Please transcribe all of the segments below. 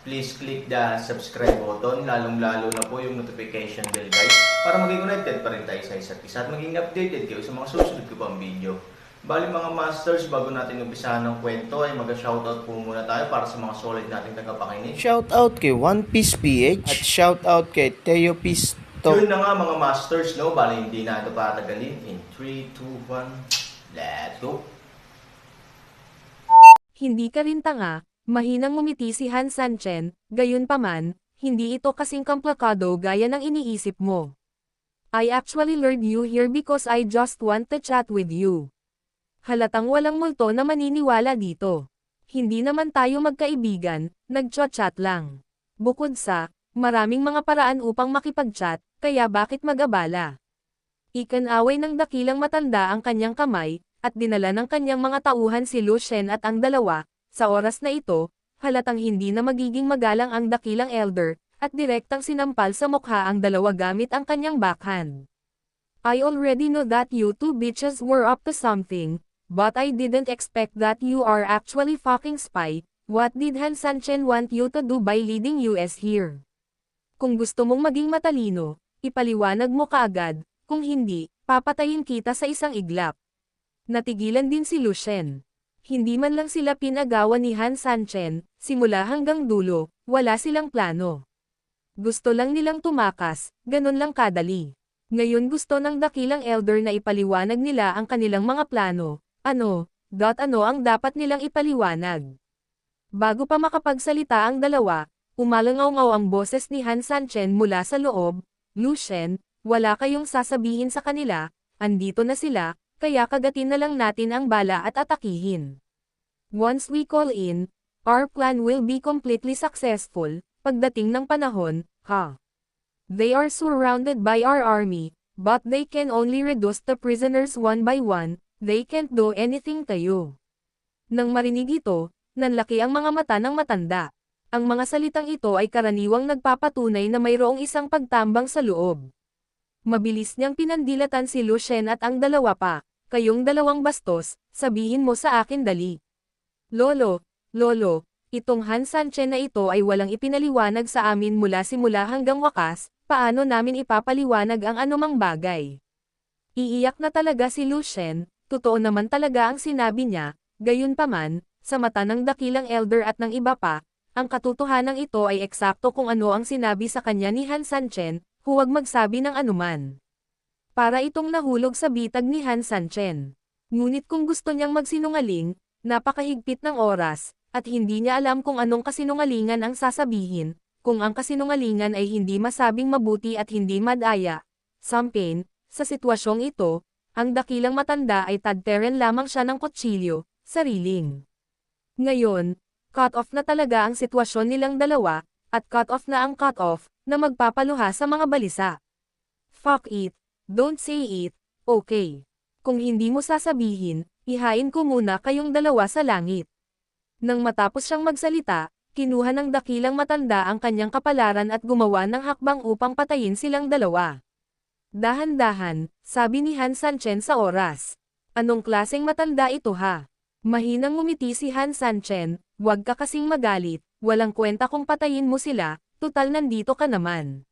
please click the subscribe button, lalong-lalo na po yung notification bell guys, para maging connected pa rin tayo sa isa't isa at maging updated kayo sa mga susunod ko pang video. Bali mga masters, bago natin umpisahan ng kwento ay mag-shoutout po muna tayo para sa mga solid nating tagapakinig. Shout out kay One Piece PH at shout out kay Teo Pisto. Yun na nga mga masters, no? Bali hindi na ito patagalin. In 3, 2, 1, let's go! Hindi ka rin tanga, mahinang ngumiti si Han Sanchen, gayon pa man, hindi ito kasing komplikado gaya ng iniisip mo. I actually lured you here because I just want to chat with you. Halatang walang multo na maniniwala dito. Hindi naman tayo magkaibigan, nagchat-chat lang. Bukod sa, maraming mga paraan upang makipag-chat, kaya bakit mag-abala? Ikanaway ng dakilang matanda ang kanyang kamay, at dinala ng kanyang mga tauhan si Lucien at ang dalawa, sa oras na ito, halatang hindi na magiging magalang ang dakilang elder, at direktang sinampal sa mukha ang dalawa gamit ang kanyang backhand. I already know that you two bitches were up to something, but I didn't expect that you are actually fucking spy, what did Han Sanchen want you to do by leading US here? Kung gusto mong maging matalino, ipaliwanag mo kaagad, kung hindi, papatayin kita sa isang iglap. Natigilan din si Lucien. Hindi man lang sila pinagawa ni Han Sanchen, simula hanggang dulo, wala silang plano. Gusto lang nilang tumakas, ganun lang kadali. Ngayon gusto ng dakilang elder na ipaliwanag nila ang kanilang mga plano, ano, dot ano ang dapat nilang ipaliwanag. Bago pa makapagsalita ang dalawa, umalangaw ang boses ni Han Sanchen mula sa loob, Lucien, wala kayong sasabihin sa kanila, andito na sila, kaya kagatin na lang natin ang bala at atakihin. Once we call in, our plan will be completely successful, pagdating ng panahon, ha. They are surrounded by our army, but they can only reduce the prisoners one by one, they can't do anything to you. Nang marinig ito, nanlaki ang mga mata ng matanda. Ang mga salitang ito ay karaniwang nagpapatunay na mayroong isang pagtambang sa loob. Mabilis niyang pinandilatan si Lucien at ang dalawa pa, kayong dalawang bastos, sabihin mo sa akin dali. Lolo, Lolo, itong Han Sanchen na ito ay walang ipinaliwanag sa amin mula simula hanggang wakas, paano namin ipapaliwanag ang anumang bagay. Iiyak na talaga si Lucien, totoo naman talaga ang sinabi niya, gayon pa man, sa mata ng dakilang elder at ng iba pa, ang katotohanan ito ay eksakto kung ano ang sinabi sa kanya ni Han Sanchen, huwag magsabi ng anuman. Para itong nahulog sa bitag ni Han Sanchen. Ngunit kung gusto niyang magsinungaling, napakahigpit ng oras, at hindi niya alam kung anong kasinungalingan ang sasabihin, kung ang kasinungalingan ay hindi masabing mabuti at hindi madaya. Sampain, sa sitwasyong ito, ang dakilang matanda ay tadteren lamang siya ng kutsilyo, sariling. Ngayon, cut off na talaga ang sitwasyon nilang dalawa, at cut off na ang cut off, na magpapaluha sa mga balisa. Fuck it, don't say it, okay. Kung hindi mo sasabihin, ihain ko muna kayong dalawa sa langit. Nang matapos siyang magsalita, kinuha ng dakilang matanda ang kanyang kapalaran at gumawa ng hakbang upang patayin silang dalawa. Dahan-dahan, sabi ni Han Sanchen sa oras. Anong klaseng matanda ito ha? Mahinang ngumiti si Han Sanchen, wag ka kasing magalit, walang kwenta kung patayin mo sila, tutal nandito ka naman.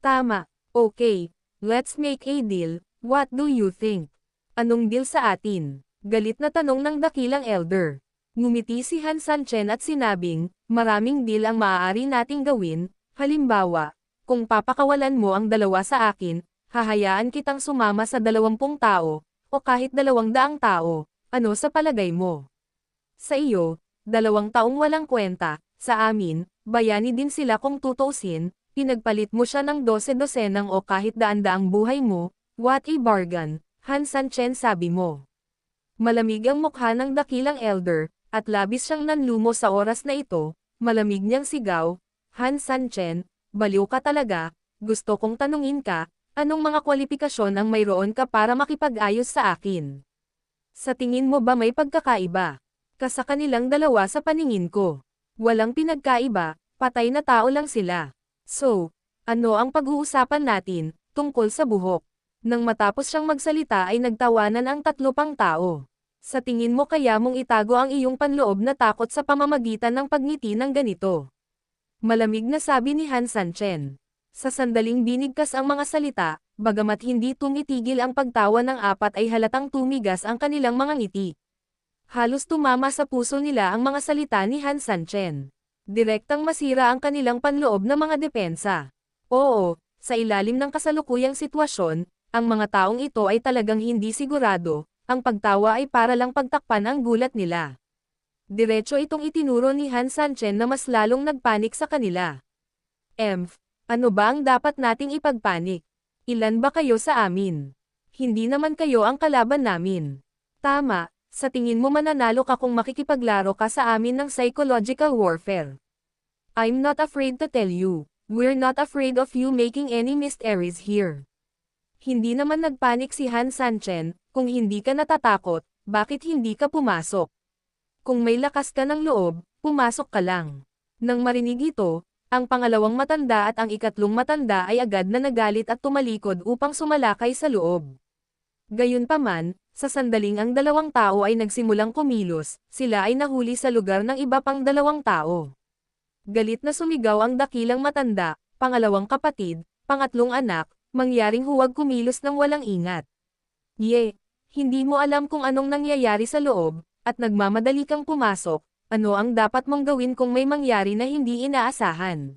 Tama, okay, let's make a deal, what do you think? Anong deal sa atin? Galit na tanong ng dakilang elder. Ngumiti si Han Sanchen at sinabing, maraming deal ang maaari nating gawin, halimbawa, kung papakawalan mo ang dalawa sa akin, hahayaan kitang sumama sa dalawampung tao, o kahit dalawang daang tao, ano sa palagay mo? Sa iyo, dalawang taong walang kwenta, sa amin, bayani din sila kung tutusin, pinagpalit mo siya ng dose-dosenang o kahit daan-daang buhay mo, what a bargain, Han Sanchen sabi mo. Malamig ang mukha ng dakilang elder, at labis siyang nanlumo sa oras na ito, malamig niyang sigaw, Han Sanchen, baliw ka talaga, gusto kong tanungin ka, anong mga kwalifikasyon ang mayroon ka para makipag-ayos sa akin? Sa tingin mo ba may pagkakaiba? Ka sa kanilang dalawa sa paningin ko. Walang pinagkaiba, patay na tao lang sila. So, ano ang pag-uusapan natin, tungkol sa buhok? Nang matapos siyang magsalita ay nagtawanan ang tatlo pang tao. Sa tingin mo kaya mong itago ang iyong panloob na takot sa pamamagitan ng pagngiti ng ganito? Malamig na sabi ni Han Sanchen. Sa sandaling binigkas ang mga salita, bagamat hindi tumitigil ang pagtawa ng apat ay halatang tumigas ang kanilang mga ngiti. Halos tumama sa puso nila ang mga salita ni Han Sanchen. Direktang masira ang kanilang panloob na mga depensa. Oo, sa ilalim ng kasalukuyang sitwasyon, ang mga taong ito ay talagang hindi sigurado, ang pagtawa ay para lang pagtakpan ang gulat nila. Diretso itong itinuro ni Han Sanchen na mas lalong nagpanik sa kanila. Emph, ano ba ang dapat nating ipagpanik? Ilan ba kayo sa amin? Hindi naman kayo ang kalaban namin. Tama, sa tingin mo mananalo ka kung makikipaglaro ka sa amin ng psychological warfare. I'm not afraid to tell you, we're not afraid of you making any missed errors here. Hindi naman nagpanik si Han Sanchen, kung hindi ka natatakot, bakit hindi ka pumasok? Kung may lakas ka ng loob, pumasok ka lang. Nang marinig ito, ang pangalawang matanda at ang ikatlong matanda ay agad na nagalit at tumalikod upang sumalakay sa loob. Gayunpaman, sa sandaling ang dalawang tao ay nagsimulang kumilos, sila ay nahuli sa lugar ng iba pang dalawang tao. Galit na sumigaw ang dakilang matanda, pangalawang kapatid, pangatlong anak, mangyaring huwag kumilos ng walang ingat. Ye, hindi mo alam kung anong nangyayari sa loob, at nagmamadali kang pumasok, ano ang dapat mong gawin kung may mangyari na hindi inaasahan.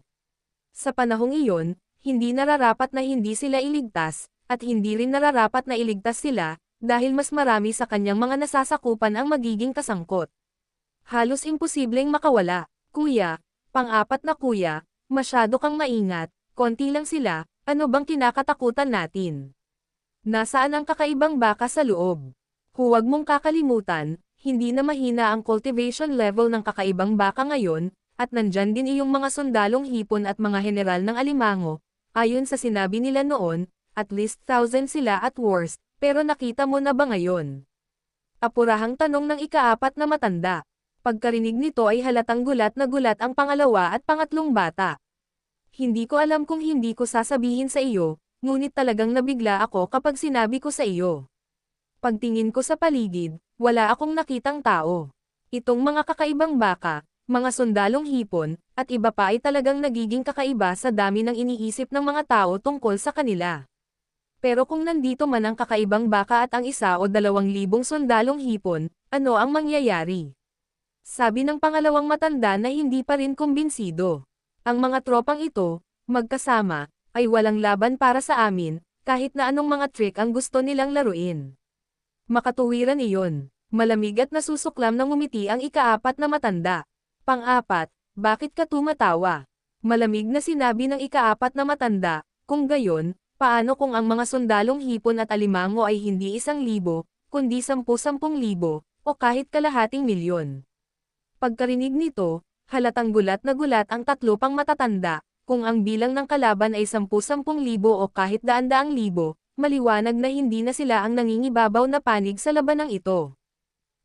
Sa panahong iyon, hindi nararapat na hindi sila iligtas, at hindi rin nararapat na iligtas sila, dahil mas marami sa kanyang mga nasasakupan ang magiging kasangkot. Halos imposibleng makawala, kuya, pang-apat na kuya, masyado kang maingat, konti lang sila, ano bang kinakatakutan natin? Nasaan ang kakaibang baka sa loob? Huwag mong kakalimutan, hindi na mahina ang cultivation level ng kakaibang baka ngayon, at nandyan din iyong mga sundalong hipon at mga general ng alimango. Ayon sa sinabi nila noon, at least thousand sila at worst, pero nakita mo na ba ngayon? Apurahang tanong ng ikaapat na matanda. Pagkarinig nito ay halatang gulat na gulat ang pangalawa at pangatlong bata. Hindi ko alam kung hindi ko sasabihin sa iyo, ngunit talagang nabigla ako kapag sinabi ko sa iyo. Pagtingin ko sa paligid, wala akong nakitang tao. Itong mga kakaibang baka, mga sundalong hipon, at iba pa ay talagang nagiging kakaiba sa dami ng iniisip ng mga tao tungkol sa kanila. Pero kung nandito man ang kakaibang baka at ang isa o dalawang libong sundalong hipon, ano ang mangyayari? Sabi ng pangalawang matanda na hindi pa rin kumbinsido. Ang mga tropang ito, magkasama, ay walang laban para sa amin, kahit na anong mga trick ang gusto nilang laruin. Makatuwiran iyon. Malamig at nasusuklam ng umiti ang ikaapat na matanda. Pang-apat, bakit ka tumatawa? Malamig na sinabi ng ikaapat na matanda, kung gayon, paano kung ang mga sundalong hipon at alimango ay hindi isang libo, kundi sampu-sampung libo, o kahit kalahating milyon? Pagkarinig nito, halatang gulat na gulat ang tatlo pang matatanda, kung ang bilang ng kalaban ay sampu-sampung libo o kahit daan-daang libo, maliwanag na hindi na sila ang nangingibabaw na panig sa labanang ito.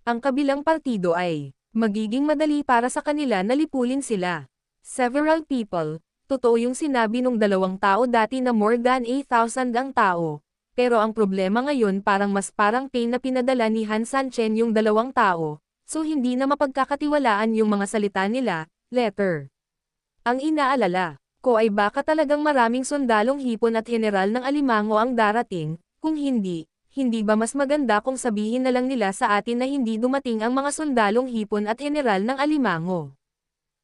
Ang kabilang partido ay, magiging madali para sa kanila na lipulin sila. Several people, totoo yung sinabi nung dalawang tao dati na more than 8,000 ang tao, pero ang problema ngayon parang mas parang pain na pinadala ni Han Sanchen yung dalawang tao, so hindi na mapagkakatiwalaan yung mga salita nila, letter. Ang inaalala ko ay baka talagang maraming sundalong hipon at general ng alimango ang darating, kung hindi, hindi ba mas maganda kung sabihin na lang nila sa atin na hindi dumating ang mga sundalong hipon at general ng alimango?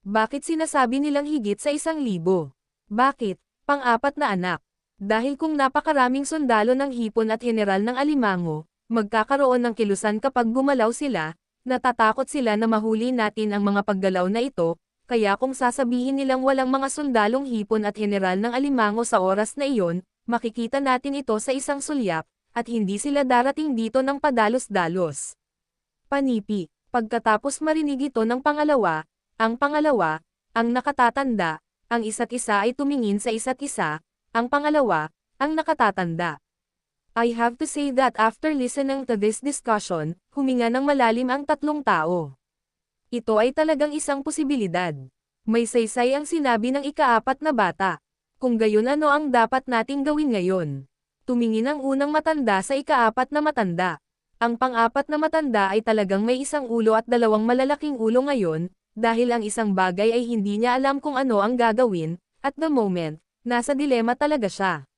Bakit sinasabi nilang higit sa isang libo? Bakit? Pang-apat na anak. Dahil kung napakaraming sundalo ng hipon at general ng alimango, magkakaroon ng kilusan kapag gumalaw sila, natatakot sila na mahuli natin ang mga paggalaw na ito, kaya kung sasabihin nilang walang mga sundalong hipon at general ng alimango sa oras na iyon, makikita natin ito sa isang sulyap, at hindi sila darating dito ng padalos-dalos. Panipi, pagkatapos marinig ito ng pangalawa, ang pangalawa, ang nakatatanda, ang isa't isa ay tumingin sa isa't isa, ang pangalawa, ang nakatatanda. I have to say that after listening to this discussion, huminga ng malalim ang tatlong tao. Ito ay talagang isang posibilidad. May saysay ang sinabi ng ikaapat na bata. Kung gayon ano ang dapat nating gawin ngayon? Tumingin ang unang matanda sa ikaapat na matanda. Ang pang-apat na matanda ay talagang may isang ulo at dalawang malalaking ulo ngayon, dahil ang isang bagay ay hindi niya alam kung ano ang gagawin, at the moment, nasa dilema talaga siya.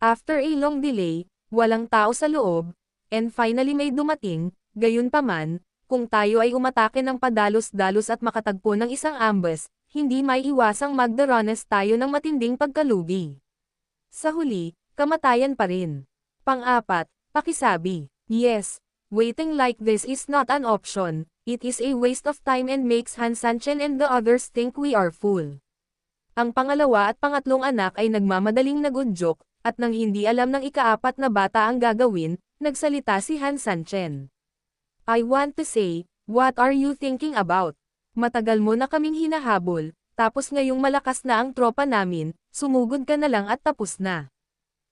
After a long delay, walang tao sa loob, and finally may dumating, gayon paman, kung tayo ay umatake ng padalos-dalos at makatagpo ng isang ambas, hindi may iwasang magdaranas tayo ng matinding pagkalugi. Sa huli, kamatayan pa rin. Pang-apat, pakisabi, yes, waiting like this is not an option, it is a waste of time and makes Han Sanchen and the others think we are fool. Ang pangalawa at pangatlong anak ay nagmamadaling nagudyok, at nang hindi alam ng ikaapat na bata ang gagawin, nagsalita si Han Sanchen. I want to say, what are you thinking about? Matagal mo na kaming hinahabol, tapos ngayong malakas na ang tropa namin, sumugod ka na lang at tapos na.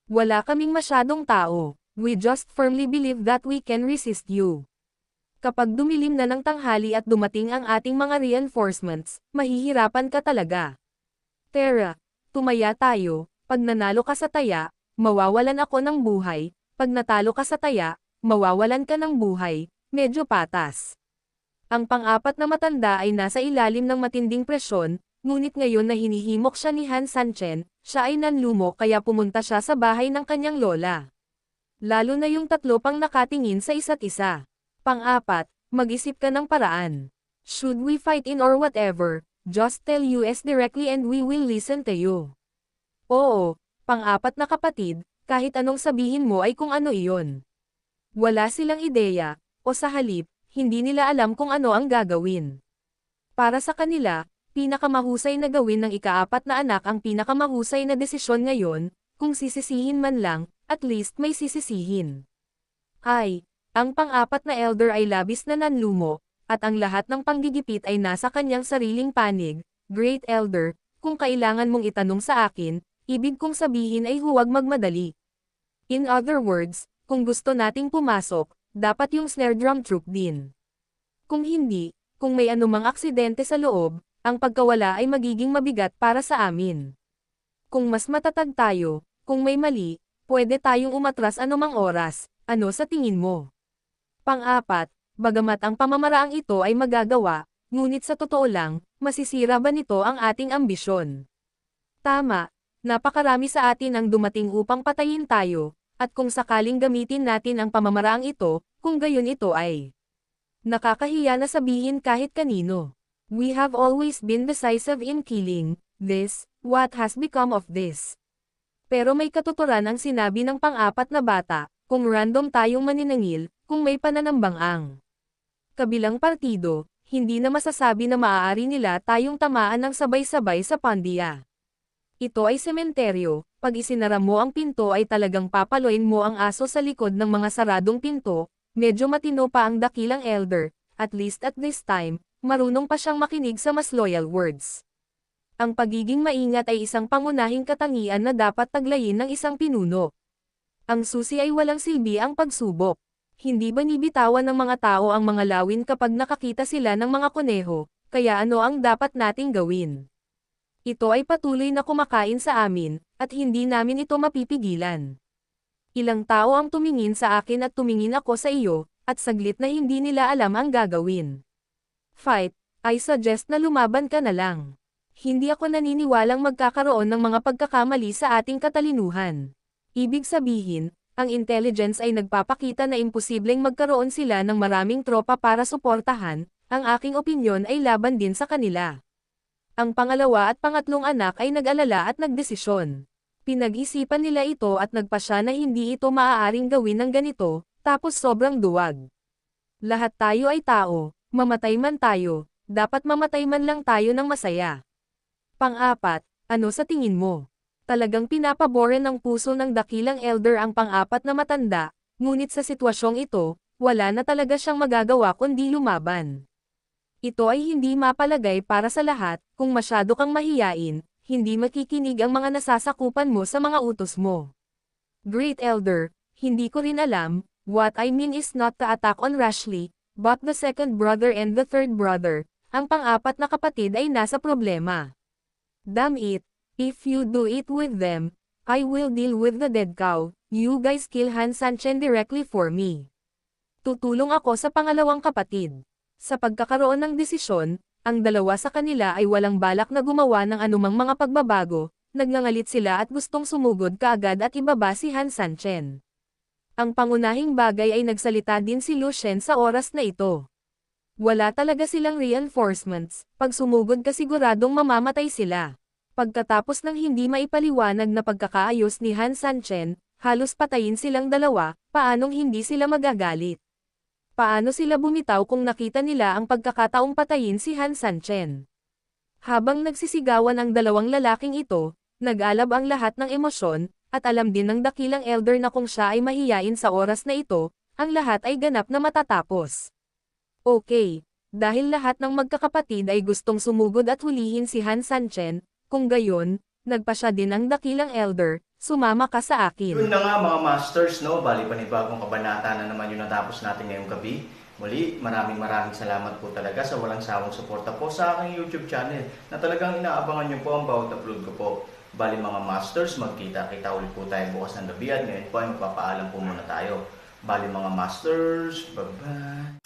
Wala kaming masyadong tao, we just firmly believe that we can resist you. Kapag dumilim na ng tanghali at dumating ang ating mga reinforcements, mahihirapan ka talaga. Tara, tumaya tayo, pag nanalo ka sa taya, mawawalan ako ng buhay, pag natalo ka sa taya, mawawalan ka ng buhay, medyo patas. Ang pang-apat na matanda ay nasa ilalim ng matinding presyon, ngunit ngayon na hinihimok siya ni Han Sanchen, siya ay nanlumo kaya pumunta siya sa bahay ng kanyang lola. Lalo na yung tatlo pang nakatingin sa isa't isa. Pang-apat, mag-isip ka ng paraan. Should we fight in or whatever, just tell US directly and we will listen to you. Oo, pang-apat na kapatid, kahit anong sabihin mo ay kung ano iyon. Wala silang ideya, o sa halip, hindi nila alam kung ano ang gagawin. Para sa kanila, pinakamahusay na gawin ng ikaapat na anak ang pinakamahusay na desisyon ngayon, kung sisisihin man lang, at least may sisisihin. Ay, ang pang-apat na elder ay labis na nanlumo, at ang lahat ng panggigipit ay nasa kanyang sariling panig, Great Elder, kung kailangan mong itanong sa akin, ibig kong sabihin ay huwag magmadali. In other words, kung gusto nating pumasok, dapat yung snare drum troop din. Kung hindi, kung may anumang aksidente sa loob, ang pagkawala ay magiging mabigat para sa amin. Kung mas matatag tayo, kung may mali, pwede tayong umatras anumang oras, ano sa tingin mo? Pang-apat, bagamat ang pamamaraang ito ay magagawa, ngunit sa totoo lang, masisira ba nito ang ating ambisyon? Tama, napakarami sa atin ang dumating upang patayin tayo, at kung sakaling gamitin natin ang pamamaraang ito, kung gayon ito ay nakakahiya na sabihin kahit kanino. We have always been decisive in killing, this, what has become of this. Pero may katuturan ang sinabi ng pang-apat na bata, kung random tayong maninangil, kung may pananambang ang kabilang partido, hindi na masasabi na maaari nila tayong tamaan ng sabay-sabay sa pandiya. Ito ay sementeryo, pag isinara mo ang pinto ay talagang papaloin mo ang aso sa likod ng mga saradong pinto, medyo matino pa ang dakilang elder, at least at this time, marunong pa siyang makinig sa mas loyal words. Ang pagiging maingat ay isang pangunahing katangian na dapat taglayin ng isang pinuno. Ang susi ay walang silbi ang pagsubok. Hindi ba nibitawan ng mga tao ang mga lawin kapag nakakita sila ng mga kuneho, kaya ano ang dapat nating gawin? Ito ay patuloy na kumakain sa amin, at hindi namin ito mapipigilan. Ilang tao ang tumingin sa akin at tumingin ako sa iyo, at saglit na hindi nila alam ang gagawin. Fight, I suggest na lumaban ka na lang. Hindi ako naniniwalang magkakaroon ng mga pagkakamali sa ating katalinuhan. Ibig sabihin, ang intelligence ay nagpapakita na imposibleng magkaroon sila ng maraming tropa para suportahan, ang aking opinyon ay laban din sa kanila. Ang pangalawa at pangatlong anak ay nag-alala at nagdesisyon. Pinag-isipan nila ito at nagpasya na hindi ito maaaring gawin ng ganito, tapos sobrang duwag. Lahat tayo ay tao, mamatay man tayo, dapat mamatay man lang tayo ng masaya. Pang-apat, ano sa tingin mo? Talagang pinapaboran ng puso ng dakilang elder ang pang-apat na matanda, ngunit sa sitwasyong ito, wala na talaga siyang magagawa kundi lumaban. Ito ay hindi mapalagay para sa lahat, kung masyado kang mahiyain, hindi makikinig ang mga nasasakupan mo sa mga utos mo. Great Elder, hindi ko rin alam, what I mean is not to attack on Rashly, but the second brother and the third brother, ang pang-apat na kapatid ay nasa problema. Damn it, if you do it with them, I will deal with the dead cow, you guys kill Han Sanchen directly for me. Tutulong ako sa pangalawang kapatid. Sa pagkakaroon ng desisyon, ang dalawa sa kanila ay walang balak na gumawa ng anumang mga pagbabago, nagngangalit sila at gustong sumugod kaagad at ibaba si Han Sanchen. Ang pangunahing bagay ay nagsalita din si Lucien sa oras na ito. Wala talaga silang reinforcements, pag sumugod kasiguradong mamamatay sila. Pagkatapos ng hindi maipaliwanag na pagkakaayos ni Han Sanchen, halos patayin silang dalawa, paanong hindi sila magagalit? Paano sila bumitaw kung nakita nila ang pagkakataong patayin si Han Sanchen? Habang nagsisigawan ang dalawang lalaking ito, nag-alab ang lahat ng emosyon, at alam din ng dakilang elder na kung siya ay mahiyain sa oras na ito, ang lahat ay ganap na matatapos. Okay, dahil lahat ng magkakapatid ay gustong sumugod at hulihin si Han Sanchen, kung gayon, nagpa siya din ang dakilang elder, sumama ka sa akin. Yun na nga mga masters, no? Bali panibagong kabanata na naman yung natapos natin ngayong gabi. Muli, maraming maraming salamat po talaga sa walang sawang suporta po sa aking YouTube channel na talagang inaabangan nyo po ang bawat upload ko po. Bali mga masters, magkita-kita ulit po tayo bukas ng gabi at ngayon po ay magpapaalam po muna tayo. Bali mga masters, bye-bye!